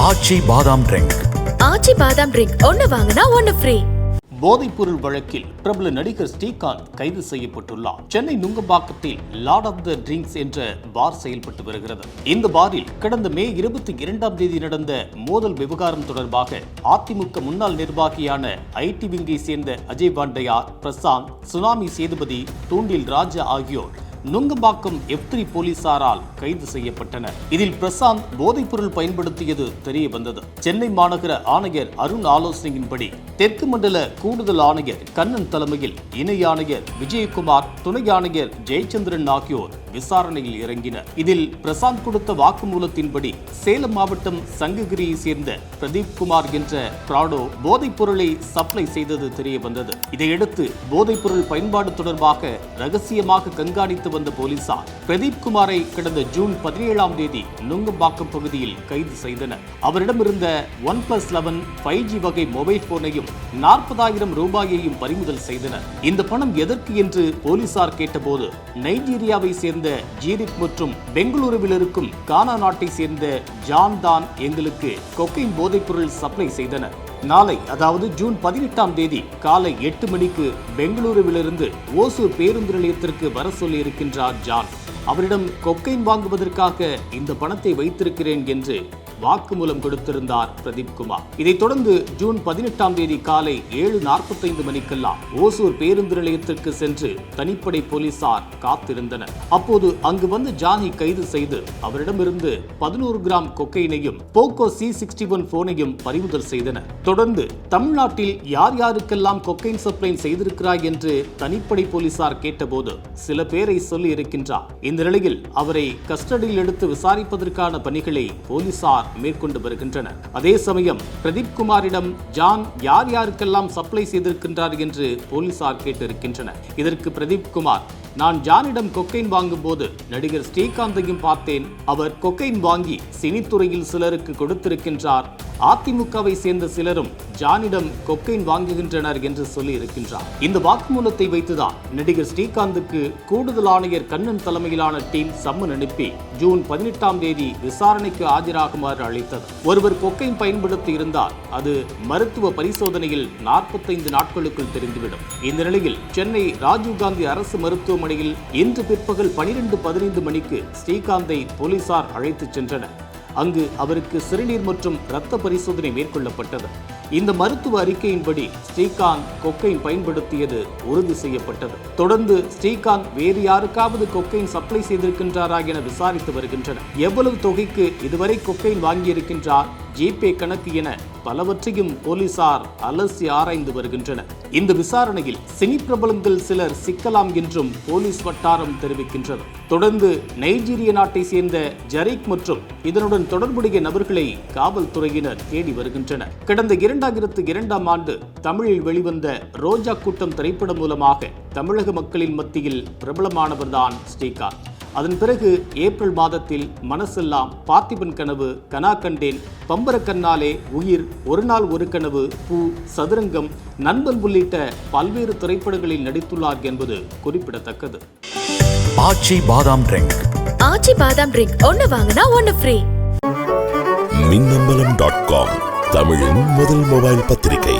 ஆச்சி பாதாம் ட்ரிங்க். ஆச்சி பாதாம் ட்ரிங்க் ஒன்னு வாங்கினா ஒன்னு ஃப்ரீ. போதைப்பொருள் வழக்கில் பிரபல நடிகர் ஸ்ரீகாந்த் கைது செய்யப்பட்டுள்ளார். சென்னை நுங்கம்பாக்கத்தில் லார்ட் ஆஃப் த ட்ரிங்க்ஸ் என்ற பார் செயல்பட்டு வருகிறது. இந்த பாரில் கடந்த மே இருபத்தி இரண்டாம் தேதி நடந்த மோதல் விவகாரம் தொடர்பாக அதிமுக முன்னாள் நிர்வாகியான ஐடி விங்கை சேர்ந்த அஜய் பாண்டையார் பிரசாந்த் சுனாமி சேதுபதி தூண்டில் ராஜா ஆகியோர் நுங்கம்பாக்கம் எஃப் த்ரீ போலீசாரால் கைது செய்யப்பட்டனர். இதில் பிரசாந்த் போதைப்பொருள் பயன்படுத்தியது தெரிய வந்தது. சென்னை மாநகர ஆணையர் அருண் ஆலோசனையின்படி தெற்கு மண்டல கூடுதல் ஆணையர் கண்ணன் தலைமையில் இணை ஆணையர் விஜயகுமார் துணை ஆணையர் ஜெயச்சந்திரன் ஆகியோர் விசாரணையில் இறங்கினர். இதில் பிரசாந்த் கொடுத்த வாக்குமூலத்தின்படி சேலம் மாவட்டம் சங்ககிரியை சேர்ந்த பிரதீப் குமார் என்ற பிராடோ போதைப் பொருளை சப்ளை செய்தது தெரிய வந்தது இதையடுத்து போதைப் பொருள் பயன்பாடு தொடர்பாக ரகசியமாக கண்காணித்து வந்த போலீசார் பிரதீப் குமாரை கடந்த ஜூன் பதினேழாம் தேதி நுங்கம்பாக்கம் பகுதியில் கைது செய்தனர். அவரிடமிருந்த One Plus eleven five G வகை மொபைல் போனையும் நாற்பதாயிரம் ரூபாயையும் பறிமுதல் செய்தனர். இந்த பணம் எதற்கு என்று போலீசார் கேட்டபோது நைஜீரியாவை சேர்ந்த ஜீரிக் மற்றும் பெங்களூருவில் இருக்கும் கானா நாட்டை சேர்ந்த ஜான் தான் எங்களுக்கு கொக்கைன் போதைப்பொருள் சப்ளை செய்தனர். நாளை அதாவது ஜூன் பதினெட்டாம் தேதி காலை எட்டு மணிக்கு பெங்களூருவிலிருந்து ஓசூர் பேருந்து நிலையத்திற்கு வர சொல்லி இருக்கின்றார் ஜான். அவரிடம் கொக்கைன் வாங்குவதற்காக இந்த பணத்தை வைத்திருக்கிறேன் என்று வாக்குமூலம் கொடுத்திருந்தார் பிரதீப் குமார். இதைத் தொடர்ந்து ஜூன் பதினெட்டாம் தேதி காலை ஏழு நாற்பத்தைந்து மணிக்கெல்லாம் ஓசூர் பேருந்து நிலையத்திற்கு சென்று தனிப்படை போலீசார் காத்திருந்தனர். அப்போது அங்கு வந்து ஜானி கைது செய்து அவரிடமிருந்து பதினோரு கிராம் கொக்கைனையும் போக்கோ சி சிக்ஸ்டி ஒன் போனையும் பறிமுதல் செய்தனர். தொடர்ந்து தமிழ்நாட்டில் யார் யாருக்கெல்லாம் கொக்கைன் சப்ளை செய்திருக்கிறாய் என்று தனிப்படை போலீசார் கேட்டபோது சில பேரை சொல்லி இருக்கின்றார். இந்த நிலையில் அவரை கஸ்டடியில் எடுத்து விசாரிப்பதற்கான பணிகளை போலீசார் மேற்கொண்டு வருகின்றனர். அதே சமயம் பிரதீப் குமாரிடம் ஜான் யார் யாருக்கெல்லாம் சப்ளை செய்திருக்கின்றார் என்று போலீசார் கேட்டிருக்கின்றனர். இதற்கு பிரதீப் குமார் நான் ஜானிடம் கொக்கைன் வாங்கும்போது நடிகர் ஸ்ரீகாந்தையும் பார்த்தேன். அவர் கொக்கைன் வாங்கி சினித்துறையில் சிலருக்கு கொடுத்திருக்கின்றார். அதிமுகவை சேர்ந்த சிலரும் ஜானிடம் கொக்கைன் வாங்குகின்றனர் என்று சொல்லி இருக்கின்றார். இந்த வாக்குமூலத்தை வைத்துதான் நடிகர் ஸ்ரீகாந்துக்கு கூடுதல் ஆணையர் கண்ணன் தலைமையிலான டீம் சம்மன் அனுப்பி ஜூன் பதினெட்டாம் தேதி விசாரணைக்கு ஆஜராகுமாறு அழைத்தது. ஒருவர் கொக்கைன் பயன்படுத்தி இருந்தால் அது மருத்துவ பரிசோதனையில் நாற்பத்தைந்து நாட்களுக்குள் தெரிந்துவிடும். இந்த நிலையில் சென்னை ராஜீவ்காந்தி அரசு மருத்துவமனையில் இன்று பிற்பகல் பனிரெண்டு பதினைந்து மணிக்கு ஸ்ரீகாந்தை போலீசார் அழைத்துச் சென்றனர். அங்கு அவருக்கு சிறுநீர் மற்றும் இரத்த பரிசோதனை மேற்கொள்ளப்பட்டது. இந்த மருத்துவ அறிக்கையின்படி ஸ்ரீகாந்த் கொக்கைன் பயன்படுத்தியது உறுதி செய்யப்பட்டது. தொடர்ந்து ஸ்ரீகாந்த் வேறு யாருக்காவது கொக்கைன் சப்ளை செய்திருக்கின்றாரா என விசாரித்து வருகின்றனர். எவ்வளவு தொகைக்கு இதுவரை கொக்கைன் வாங்கியிருக்கின்றார்? ஜிபே கணக்கு என பலவற்றையும் போலீசார் அலசி ஆராய்ந்து வருகின்றனர். இந்த விசாரணையில் சினி பிரபலங்கள் சிலர் சிக்கலாம் என்றும் போலீஸ் வட்டாரம் தெரிவிக்கின்றது. தொடர்ந்து நைஜீரிய நாட்டை சேர்ந்த ஜரீக் மற்றும் இதனுடன் தொடர்புடைய நபர்களை காவல்துறையினர் தேடி வருகின்றனர். கடந்த இரண்டாயிரத்து இரண்டாம் ஆண்டு தமிழில் வெளிவந்த ரோஜா கூட்டம் திரைப்படம் மூலமாக தமிழக மக்களின் மத்தியில் பிரபலமானவர்தான் ஸ்ரீகாந்த். அதன் பிறகு ஏப்ரல் மாதத்தில் மனசெல்லாம் பார்த்திபன் கனவு கனா கண்டேன் பம்பர கண்ணாலே உயிர் ஒரு நாள் ஒரு கனவு பூ சதுரங்கம் நண்பன் உள்ளிட்ட பல்வேறு திரைப்படங்களில் நடித்துள்ளார் என்பது குறிப்பிடத்தக்கது. ஆச்சி பாதாம் ட்ரிங்க். ஆச்சி பாதாம் ட்ரிங்க். ஒன்னு வாங்கினா ஒன்னு ஃப்ரீ மின்னம்பலம் டாட் காம் தமிழின் முதல் மொபைல் பத்திரிகை.